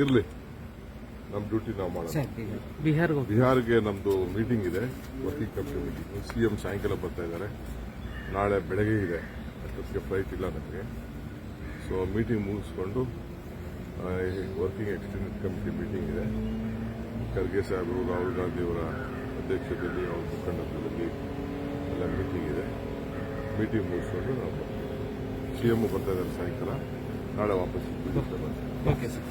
ಇರಲಿ. ನಮ್ಮ ಡ್ಯೂಟಿ ನಾವು ಮಾಡೋಣ ಬಿಹಾರ್ಗೆ ನಮ್ಮದು ಮೀಟಿಂಗ್ ಇದೆ ವರ್ಕಿಂಗ್ ಕಮಿಟಿ ಮೀಟಿಂಗ್ ಸಿಎಂ ಸಾಯಂಕಾಲ ಬರ್ತಾ ಇದ್ದಾರೆ. ನಾಳೆ ಬೆಳಗ್ಗೆ ಇದೆ. ಅಷ್ಟೊತ್ತಿಗೆ ಫ್ಲೈಟ್ ಇಲ್ಲ ನನಗೆ ಸೊ ಮೀಟಿಂಗ್ ಮುಗಿಸ್ಕೊಂಡು ವರ್ಕಿಂಗ್ ಎಕ್ಸ್ಟೆಂಡೆಡ್ ಕಮಿಟಿ ಮೀಟಿಂಗ್ ಇದೆ. ಖರ್ಗೆ ಸಾಹೇಬರು ರಾಹುಲ್ ಗಾಂಧಿ ಅವರ ಅಧ್ಯಕ್ಷತೆಯಲ್ಲಿ ಅವ್ರ ಮುಖಂಡತ್ವದಲ್ಲಿ ಎಲ್ಲ ಮೀಟಿಂಗ್ ಇದೆ. ಮೀಟಿಂಗ್ ಮುಗಿಸ್ಕೊಂಡು ನಾವು ಸಿ ಸಿಎಂ ಬರ್ತಾ ಇದ್ದಾರೆ ಸಾಯಂಕಾಲ. ನಾಳೆ ವಾಪಸ್ ಸರ್